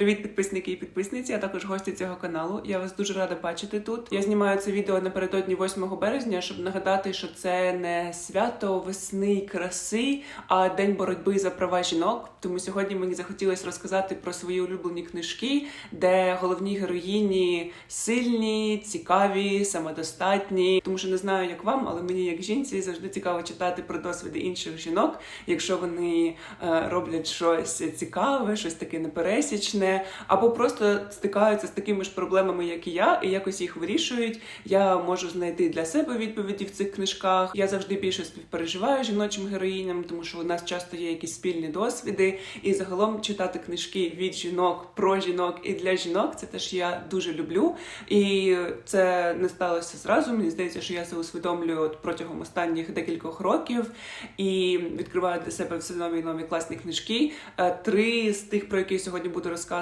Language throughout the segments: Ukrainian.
Привіт, підписники і підписниці, а також гості цього каналу. Я вас дуже рада бачити тут. Я знімаю це відео напередодні 8 березня, щоб нагадати, що це не свято весни й краси, а день боротьби за права жінок. Тому сьогодні мені захотілося розказати про свої улюблені книжки, де головні героїні сильні, цікаві, самодостатні. Тому що не знаю, як вам, але мені, як жінці, завжди цікаво читати про досвіди інших жінок, якщо вони е, роблять щось цікаве, щось таке непересічне, або просто стикаються з такими ж проблемами, як і я, і якось їх вирішують. Я можу знайти для себе відповіді в цих книжках. Я завжди більше співпереживаю жіночим героїням, тому що у нас часто є якісь спільні досвіди. І загалом читати книжки від жінок про жінок і для жінок це теж я дуже люблю. І це не сталося зразу. Мені здається, що я це усвідомлюю от протягом останніх декількох років і відкриваю для себе все нові нові класні книжки. Е, Три з тих, про які я сьогодні буду розказувати,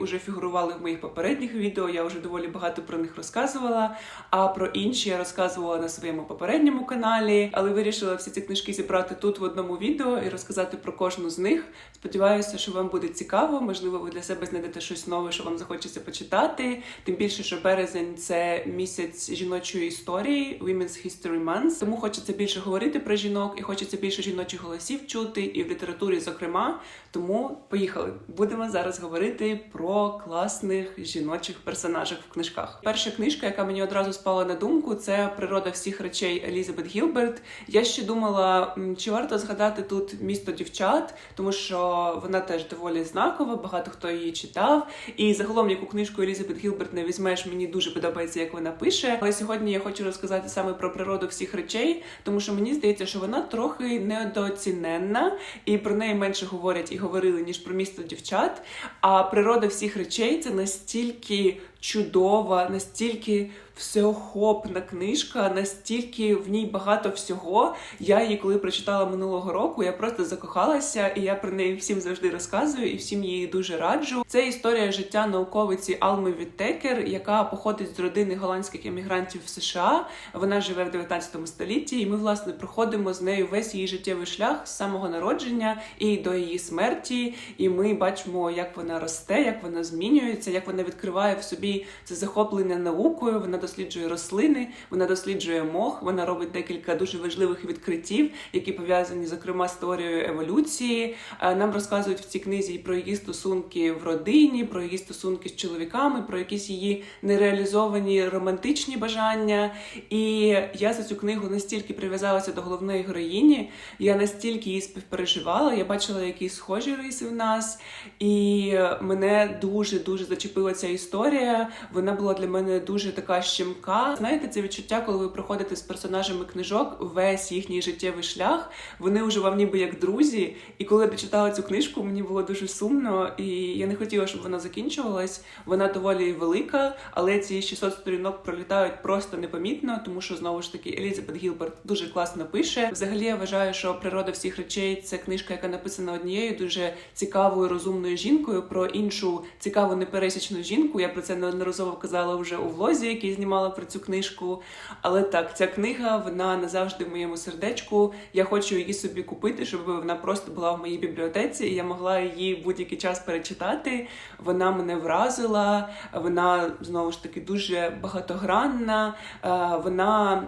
уже фігурували в моїх попередніх відео. Я вже доволі багато про них розказувала. А про інші я розказувала на своєму попередньому каналі, але вирішила всі ці книжки зібрати тут в одному відео і розказати про кожну з них. Сподіваюся, що вам буде цікаво. Можливо, ви для себе знайдете щось нове, що вам захочеться почитати. Тим більше, що березень це місяць жіночої історії, Women's History Month. Тому хочеться більше говорити про жінок і хочеться більше жіночих голосів чути, і в літературі, зокрема. Тому поїхали. Будемо зараз говорити про класних жіночих персонажів в книжках. Перша книжка, яка мені одразу спала на думку, це природа всіх речей Елізабет Гілберт. Я ще думала, чи варто згадати тут місто дівчат, тому що вона теж доволі знакова, багато хто її читав. І загалом, яку книжку Елізабет Гілберт не візьмеш, мені дуже подобається, як вона пише. Але сьогодні я хочу розказати саме про природу всіх речей, тому що мені здається, що вона трохи недооціненна, і про неї менше говорять і говорили ніж про місто дівчат. А природа всіх речей це настільки чудова, настільки всеохопна книжка, настільки в ній багато всього. Я її, коли прочитала минулого року, я просто закохалася, і я про неї всім завжди розказую і всім її дуже раджу. Це історія життя науковиці Алми Віттекер, яка походить з родини голландських емігрантів в США. Вона живе в 19 столітті, і ми власне проходимо з нею весь її життєвий шлях з самого народження і до її смерті. І ми бачимо, як вона росте, як вона змінюється, як вона відкриває в собі це захоплення наукою. Вона досліджує рослини, вона досліджує мох, вона робить декілька дуже важливих відкриттів, які пов'язані зокрема з теорією еволюції. Е, Нам розказують в цій книзі і про її стосунки в родині, про її стосунки з чоловіками, про якісь її нереалізовані романтичні бажання. І я за цю книгу настільки прив'язалася до головної героїні, я настільки її співпереживала, я бачила якісь схожі риси в нас, і мене дуже дуже зачепила ця історія. Вона була для мене дуже така щемка. Знаєте, це відчуття, коли ви проходите з персонажами книжок весь їхній життєвий шлях. Вони вже вам ніби як друзі. І коли я дочитала цю книжку, мені було дуже сумно, і я не хотіла, щоб вона закінчувалась. Вона доволі велика, але ці 600 сторінок пролітають просто непомітно, тому що знову ж таки Елізабет Гілберт дуже класно пише. Взагалі я вважаю, що природа всіх речей це книжка, яка написана однією дуже цікавою, розумною жінкою про іншу цікаву непересічну жінку. Я про це неодноразово казала вже у влозі, який знімала про цю книжку. Але так, ця книга вона назавжди в моєму сердечку. Я хочу її собі купити, щоб вона просто була в моїй бібліотеці, і я могла її будь-який час перечитати. Вона мене вразила, вона знову ж таки дуже багатогранна. е, Вона.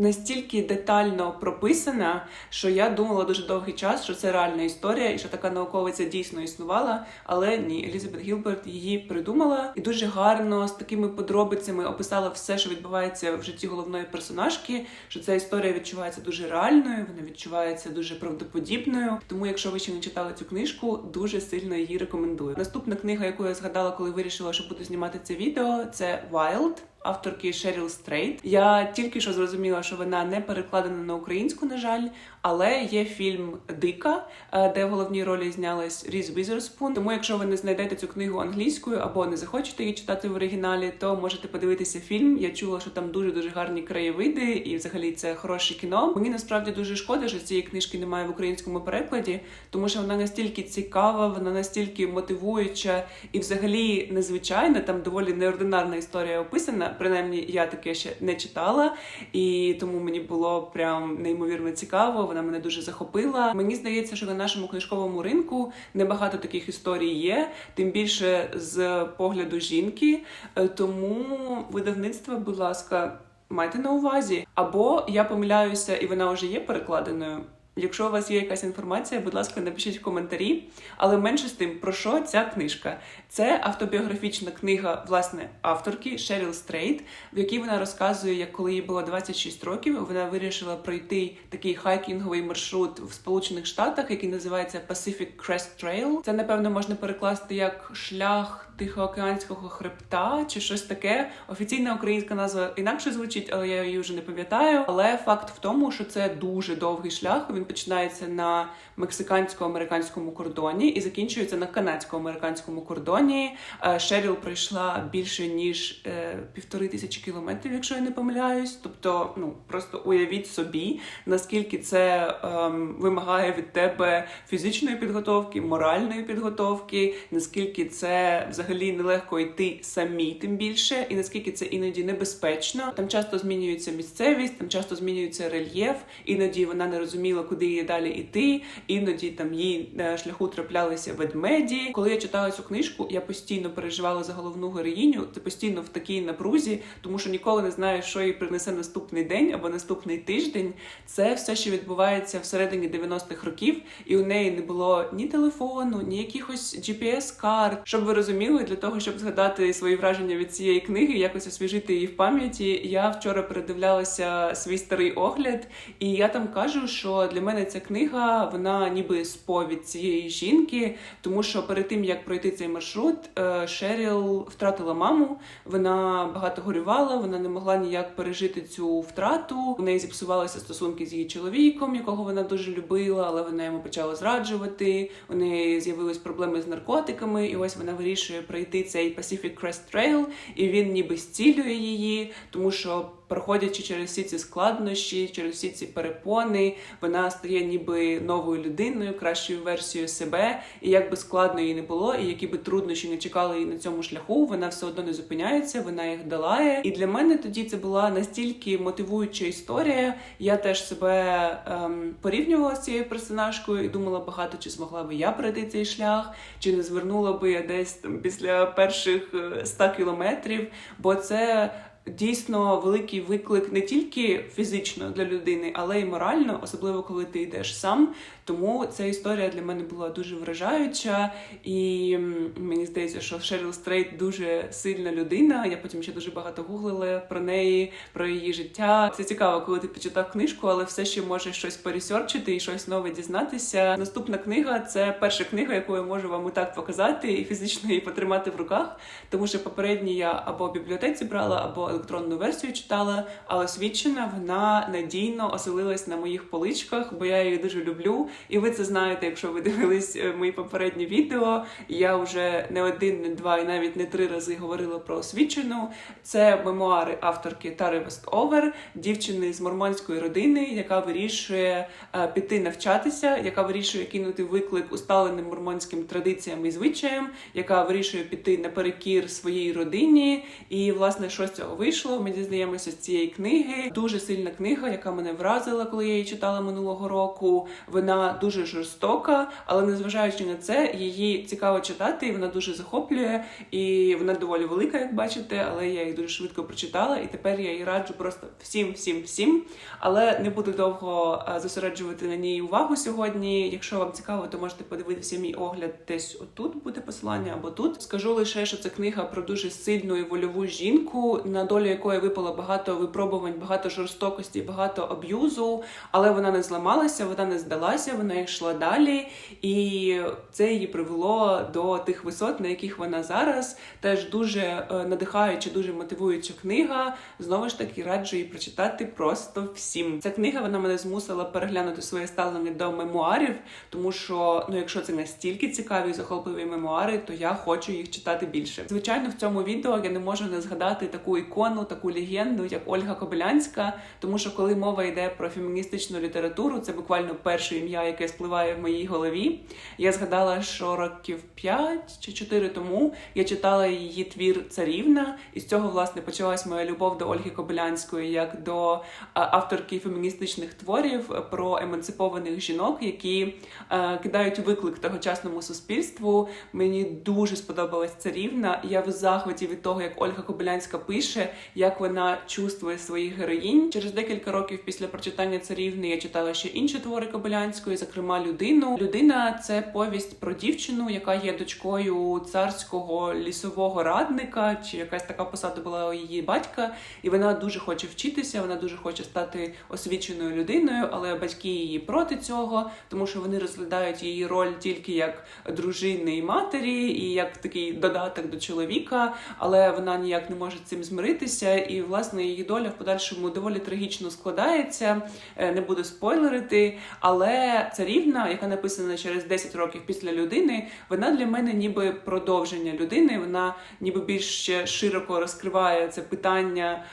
Настільки детально прописана, що я думала дуже довгий час, що це реальна історія і що така науковиця дійсно існувала. Але ні, Елізабет Гілберт її придумала і дуже гарно з такими подробицями описала все, що відбувається в житті головної персонажки. Що ця історія відчувається дуже реальною, вона відчувається дуже правдоподібною. Тому, якщо ви ще не читали цю книжку, дуже сильно її рекомендую. Наступна книга, яку я згадала, коли вирішила, що буду знімати це відео, це Wild авторки Шеріл Стрейт. Я тільки що зрозуміла, що вона не перекладена на українську, на жаль, але є фільм Дика, е, де в головній ролі знялась Різ Візерспун. Тому, якщо ви не знайдете цю книгу англійською або не захочете її читати в оригіналі, то можете подивитися фільм. Я чула, що там дуже дуже гарні краєвиди, і взагалі це хороше кіно. Мені насправді дуже шкода, що цієї книжки немає в українському перекладі, тому що вона настільки цікава, вона настільки мотивуюча і взагалі незвичайна. Там доволі неординарна історія описана. Принаймні, я таке ще не читала, і тому мені було прям неймовірно цікаво. Вона мене дуже захопила. Мені здається, що на нашому книжковому ринку небагато таких історій є, тим більше з погляду жінки. Е, Тому видавництво, будь ласка, майте на увазі. Або я помиляюся, і вона вже є перекладеною. Якщо у вас є якась інформація, будь ласка, напишіть в коментарі. Але менше з тим, про що ця книжка? Це автобіографічна книга власне авторки Шеріл Стрейт, в якій вона розказує, як коли їй було 26 років, вона вирішила пройти такий хайкінговий маршрут в Сполучених Штатах, який називається Pacific Crest Trail. Це напевно можна перекласти як шлях Тихоокеанського хребта чи щось таке. Офіційна українська назва інакше звучить, але я її вже не пам'ятаю. Але факт в тому, що це дуже довгий шлях. Він починається на мексикансько-американському кордоні і закінчується на канадсько-американському кордоні. Е, Шеріл пройшла більше ніж е, півтори тисячі кілометрів, якщо я не помиляюсь. Тобто, ну просто уявіть собі, наскільки це ем, вимагає від тебе фізичної підготовки, моральної підготовки, наскільки це взагалі нелегко йти самі, тим більше, і наскільки це іноді небезпечно. Там часто змінюється місцевість, там часто змінюється рельєф, іноді вона не розуміла, куди їй далі йти. Іноді там їй на шляху траплялися ведмеді. Коли я читала цю книжку, я постійно переживала за головну героїню. Ти постійно в такій напрузі, тому що ніколи не знаєш, що їй принесе наступний день або наступний тиждень. Це все, що відбувається всередині 90-х років, і у неї не було ні телефону, ні якихось GPS-карт. Щоб ви розуміли, для того, щоб згадати свої враження від цієї книги, якось освіжити її в пам'яті. Я вчора передивлялася свій старий огляд, і я там кажу, що для мене ця книга вона ніби сповідь цієї жінки, тому що перед тим як пройти цей маршрут, е, Шеріл втратила маму. Вона багато горювала, вона не могла ніяк пережити цю втрату. У неї зіпсувалися стосунки з її чоловіком, якого вона дуже любила, але вона йому почала зраджувати. У неї з'явились проблеми з наркотиками, і ось вона вирішує пройти цей Pacific Crest Trail, і він ніби зцілює її, тому що. Проходячи через всі ці складнощі, через всі ці перепони, вона стає ніби новою людиною, кращою версією себе. І як би складно їй не було, і які би труднощі не чекали її на цьому шляху, вона все одно не зупиняється, вона їх долає. І для мене тоді це була настільки мотивуюча історія. Я теж себе ем, порівнювала з цією персонажкою і думала багато, чи змогла би я пройти цей шлях, чи не звернула би я десь там після перших е, 100 кілометрів, бо це. Дійсно великий виклик не тільки фізично для людини, але й морально, особливо коли ти йдеш сам. Тому ця історія для мене була дуже вражаюча, і мені здається, що Шеріл Стрейт дуже сильна людина. Я потім ще дуже багато гуглила про неї, про її життя. Це цікаво, коли ти почитав книжку, але все ще можеш щось пересерчити і щось нове дізнатися. Наступна книга це перша книга, яку я можу вам і так показати, і фізично її потримати в руках, тому що попередні я або в бібліотеці брала, або електронну версію читала, але освічена вона надійно оселилась на моїх поличках, бо я її дуже люблю. І ви це знаєте, якщо ви дивились е, мої попередні відео. Я вже не один, не два і навіть не три рази говорила про освічену. Це мемуари авторки Тари Вестовер, дівчини з мормонської родини, яка вирішує е, піти навчатися, яка вирішує кинути виклик усталеним мормонським традиціям і звичаям, яка вирішує піти наперекір своїй родині. І власне що вийшло? Ми дізнаємося з цієї книги. Дуже сильна книга, яка мене вразила, коли я її читала минулого року. Вона дуже жорстока, але незважаючи на це, її цікаво читати, і вона дуже захоплює. І вона доволі велика, як бачите, але я її дуже швидко прочитала, і тепер я її раджу просто всім, всім, всім. Але не буду довго е, зосереджувати на ній увагу сьогодні. Якщо вам цікаво, то можете подивитися мій огляд десь отут буде посилання або тут. Скажу лише, що це книга про дуже сильну і вольову жінку, на долю якої випало багато випробувань, багато жорстокості, багато аб'юзу, але вона не зламалася, вона не здалася, вона йшла далі, і це її привело до тих висот, на яких вона зараз. Теж дуже е, надихаюча, дуже мотивуюча книга. Знову ж таки, раджу її прочитати просто всім. Ця книга вона мене змусила переглянути своє ставлення до мемуарів, тому що ну, якщо це настільки цікаві захопливі мемуари, то я хочу їх читати більше. Звичайно, в цьому відео я не можу не згадати таку ікону. Ікону, таку легенду, як Ольга Кобилянська. Тому що коли мова йде про феміністичну літературу, це буквально перше ім'я, яке спливає в моїй голові. Я згадала, що років 5 чи 4 тому я читала її твір Царівна, і з цього власне почалась моя любов до Ольги Кобилянської як до е, авторки феміністичних творів про емансипованих жінок, які е, кидають виклик тогочасному суспільству. Мені дуже сподобалась царівна. Я в захваті від того, як Ольга Кобилянська пише, як вона чувствує своїх героїнь. Через декілька років після прочитання царівни я читала ще інші твори Кобилянської, зокрема людину. Людина це повість про дівчину, яка є дочкою царського лісового радника, чи якась така посада була у її батька, і вона дуже хоче вчитися. Вона дуже хоче стати освіченою людиною, але батьки її проти цього, тому що вони розглядають її роль тільки як дружини і матері, і як такий додаток до чоловіка, але вона ніяк не може цим змиритися. І власне її доля в подальшому доволі трагічно складається. Е, Не буду спойлерити, але царівна, яка написана через 10 років після людини, вона для мене ніби продовження людини. Вона ніби більш широко розкриває це питання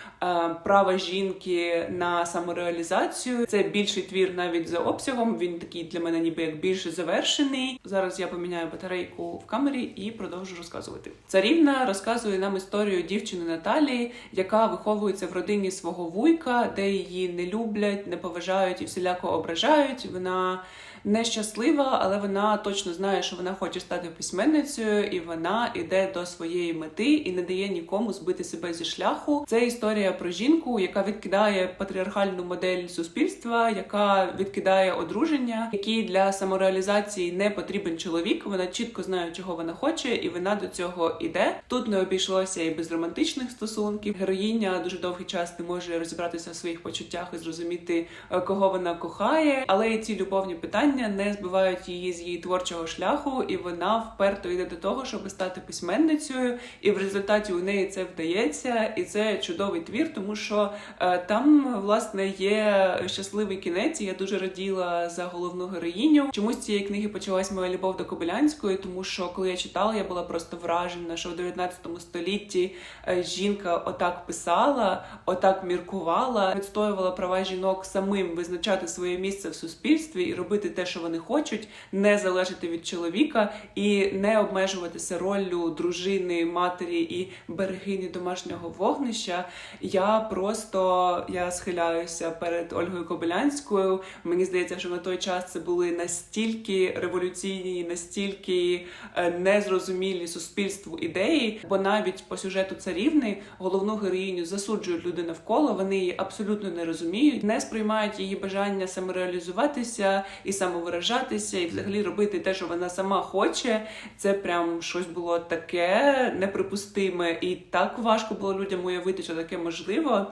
права жінки на самореалізацію. Це більший твір навіть за обсягом. Він такий для мене ніби як більш завершений. Зараз я поміняю батарейку в камері і продовжу розказувати. Царівна розказує нам історію дівчини Наталії, яка виховується в родині свого вуйка, де її не люблять, не поважають і всіляко ображають. Вона нещаслива, але вона точно знає, що вона хоче стати письменницею, і вона йде до своєї мети і не дає нікому збити себе зі шляху. Це історія про жінку, яка відкидає патріархальну модель суспільства, яка відкидає одруження, якій для самореалізації не потрібен чоловік. Вона чітко знає, чого вона хоче, і вона до цього іде. Тут не обійшлося і без романтичних стосунків. Героїня дуже довгий час не може розібратися в своїх почуттях і зрозуміти, е, кого вона кохає, але і ці любовні питання не збивають її з її творчого шляху, і вона вперто йде до того, щоб стати письменницею. І в результаті у неї це вдається, і це чудовий твір, тому що е, там власне є щасливий кінець. і Я дуже раділа за головну героїню. Чомусь цієї книги почалась моя любов до Кобилянської, тому що коли я читала, я була просто вражена, що в 19 столітті е, жінка отак писала, отак міркувала, відстоювала права жінок самим визначати своє місце в суспільстві і робити те, що вони хочуть, не залежати від чоловіка і не обмежуватися роллю дружини, матері і берегині домашнього вогнища. Я просто я схиляюся перед Ольгою Кобилянською. Мені здається, що на той час це були настільки революційні, настільки е, незрозумілі суспільству ідеї, бо навіть по сюжету царівни головну героїню засуджують люди навколо. Вони її абсолютно не розуміють, не сприймають її бажання самореалізуватися і самовиражатися, і взагалі робити те, що вона сама хоче. Це прям щось було таке неприпустиме, і так важко було людям уявити, що таке можливо.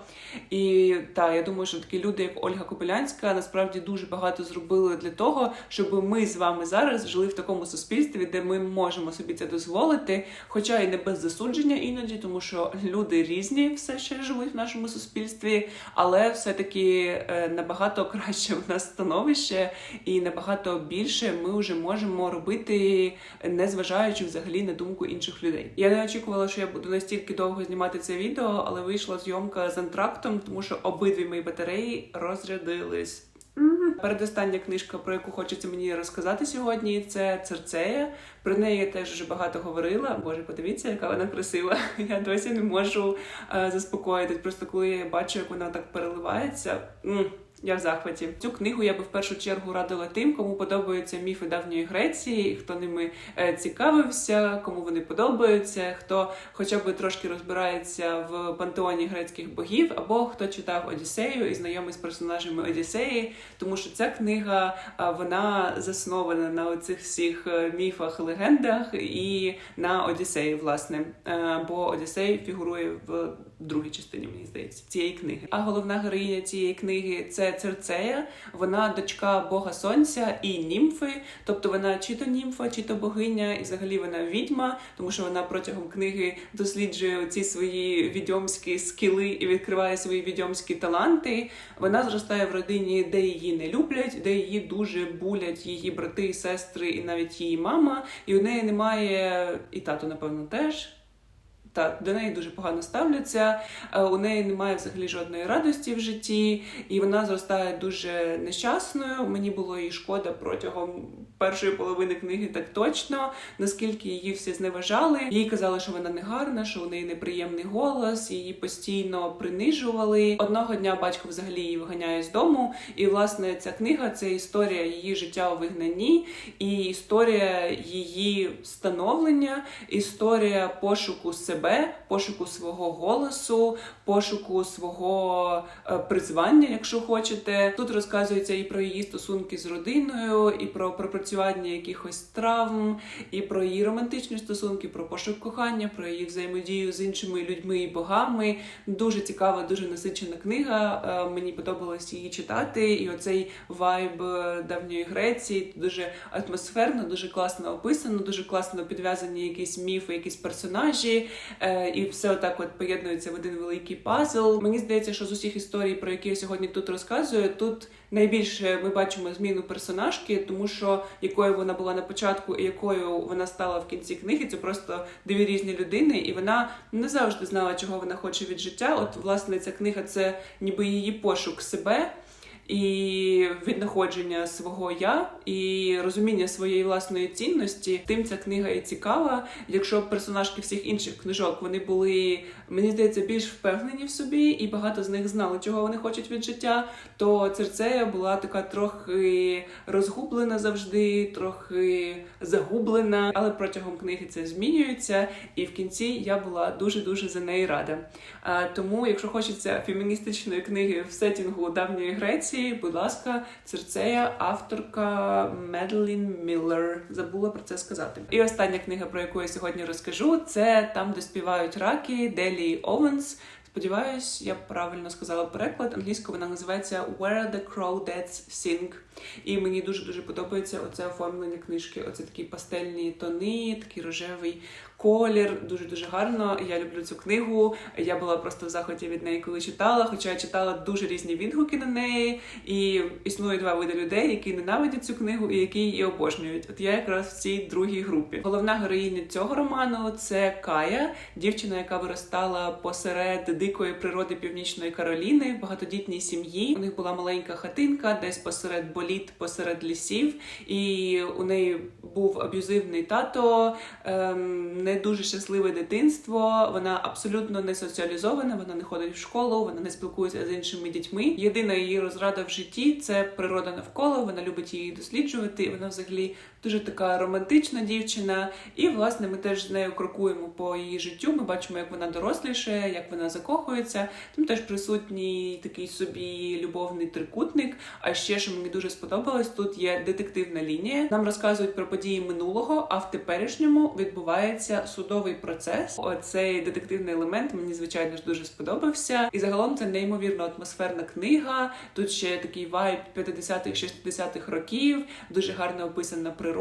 І так, я думаю, що такі люди, як Ольга Кобилянська, насправді дуже багато зробили для того, щоб ми з вами зараз жили в такому суспільстві, де ми можемо собі це дозволити, хоча і не без засудження іноді, тому що люди різні все ще живуть в нашому суспільстві, але все-таки е, набагато краще в нас становище, і набагато більше ми вже можемо робити, не зважаючи взагалі на думку інших людей. Я не очікувала, що я буду настільки довго знімати це відео, але вийшла зйомка з антрактом, тому що обидві мої батареї розрядились. Передостання книжка, про яку хочеться мені розказати сьогодні, це Церцея. Про неї я теж вже багато говорила. Боже, подивіться, яка вона красива. Я досі не можу е, заспокоїтись. Просто коли я бачу, як вона так переливається. Я в захваті. Цю книгу я би в першу чергу радила тим, кому подобаються міфи давньої Греції, хто ними е, цікавився, кому вони подобаються, хто хоча б трошки розбирається в пантеоні грецьких богів, або хто читав Одіссею і знайомий з персонажами Одіссеї, тому що ця книга вона заснована на оцих всіх е, міфах, легендах і на Одіссеї, власне. Е, Бо Одіссей фігурує в другій частині, мені здається, цієї книги. А головна героїня цієї книги це Церцея. Вона дочка Бога Сонця і німфи, тобто вона чи то німфа, чи то богиня, і взагалі вона відьма, тому що вона протягом книги досліджує ці свої відьомські скіли і відкриває свої відьомські таланти. Вона зростає в родині, де її не люблять, де її дуже булять її брати, сестри і навіть її мама. І у неї немає і тато, напевно, теж та до неї дуже погано ставляться. Е, У неї немає взагалі жодної радості в житті, і вона зростає дуже нещасною. Мені було її шкода протягом першої половини книги, так точно, наскільки її всі зневажали. Їй казали, що вона не гарна, що у неї неприємний голос, її постійно принижували. Одного дня батько взагалі її виганяє з дому. І власне ця книга це історія її життя у вигнанні, і історія її становлення, історія пошуку себе, пошуку свого голосу, пошуку свого е, призвання, якщо хочете. Тут розказується і про її стосунки з родиною, і про пропрацювання якихось травм, і про її романтичні стосунки, про пошук кохання, про її взаємодію з іншими людьми і богами. Дуже цікава, дуже насичена книга. Е, Мені подобалось її читати, і оцей вайб е, давньої Греції дуже атмосферно, дуже класно описано, дуже класно підв'язані якісь міфи, якісь персонажі, і все отак от поєднується в один великий пазл. Мені здається, що з усіх історій, про які я сьогодні тут розказую, тут найбільше ми бачимо зміну персонажки, тому що якою вона була на початку і якою вона стала в кінці книги, це просто дві різні людини, і вона не завжди знала, чого вона хоче від життя. От, власне, ця книга це ніби її пошук себе. І віднаходження свого я і розуміння своєї власної цінності. Тим ця книга і цікава. Якщо персонажки всіх інших книжок вони були, мені здається, більш впевнені в собі, і багато з них знали, чого вони хочуть від життя, то Церцея була така трохи розгублена завжди, трохи загублена. Але протягом книги це змінюється, і в кінці я була дуже дуже за неї рада. Тому, якщо хочеться феміністичної книги в сетінгу давньої Греції, будь ласка, Церцея, авторка Медлін Міллер. Забула про це сказати. І остання книга, про яку я сьогодні розкажу, це там, де співають раки Делі Оуенс. Сподіваюсь, я правильно сказала переклад. Англійською вона називається Where the Crawdads Sing. І мені дуже дуже подобається оце оформлення книжки. Оце такі пастельні тони, такий рожевий колір. Дуже дуже гарно. Я люблю цю книгу. Я була просто в захваті від неї, коли читала. Хоча я читала дуже різні відгуки на неї. І існує два види людей, які ненавидять цю книгу і які її обожнюють. От я якраз в цій другій групі. Головна героїня цього роману це Кая, дівчина, яка виростала посеред дикої природи Північної Кароліни, в багатодітній сім'ї. У них була маленька хатинка, десь посеред боліт, посеред лісів, і у неї був аб'юзивний тато, ем, не дуже щасливе дитинство. Вона абсолютно не соціалізована, вона не ходить в школу, вона не спілкується з іншими дітьми. Єдина її розрада в житті це природа навколо. Вона любить її досліджувати. Вона взагалі дуже така романтична дівчина. І власне ми теж з нею крокуємо по її життю. Ми бачимо, як вона доросліше, як вона закохується. Там теж присутній такий собі любовний трикутник. А ще що мені дуже сподобалось, тут є детективна лінія. Нам розказують про події минулого, а в теперішньому відбувається судовий процес. Оцей детективний елемент мені звичайно ж дуже сподобався. І загалом це неймовірно атмосферна книга. Тут ще такий вайб 50-х, 60-х років, дуже гарно описана природа.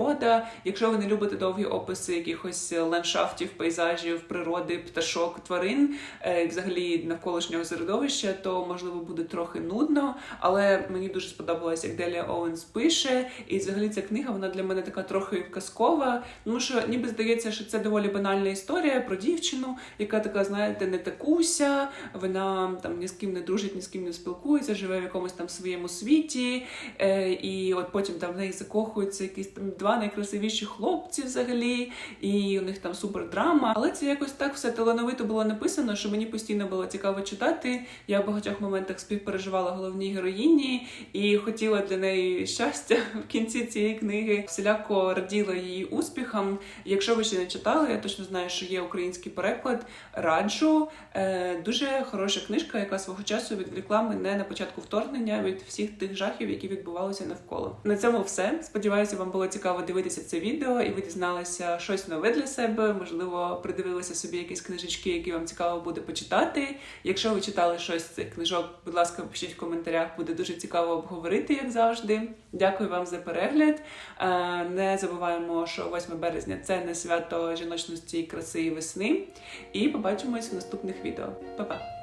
Якщо ви не любите довгі описи якихось ландшафтів, пейзажів, природи, пташок, тварин, е, взагалі навколишнього середовища, то можливо буде трохи нудно. Але мені дуже сподобалось, як Делія Оуенс пише. І взагалі ця книга вона для мене така трохи казкова. Тому що ніби здається, що це доволі банальна історія про дівчину, яка така, знаєте, не такуся, вона там ні з ким не дружить, ні з ким не спілкується, живе в якомусь там своєму світі. Е, і от потім там в неї закохуються якісь там два найкрасивіші хлопці взагалі, і у них там супер драма. Але це якось так все талановито було написано, що мені постійно було цікаво читати. Я в багатьох моментах співпереживала головній героїні і хотіла для неї щастя в кінці цієї книги. Всіляко раділа її успіхам. Якщо ви ще не читали, я точно знаю, що є український переклад. Раджу Е, дуже хороша книжка, яка свого часу відвлекла мене на початку вторгнення від всіх тих жахів, які відбувалися навколо. На цьому все. Сподіваюся, вам було цікаво дивитися це відео, і ви дізналися щось нове для себе. Можливо, придивилися собі якісь книжечки, які вам цікаво буде почитати. Якщо ви читали щось з цих книжок, будь ласка, пишіть в коментарях, буде дуже цікаво обговорити, як завжди. Дякую вам за перегляд. Е, Не забуваємо, що 8 березня це не свято жіночності, краси і весни. І побачимось в наступних відео. Па-па!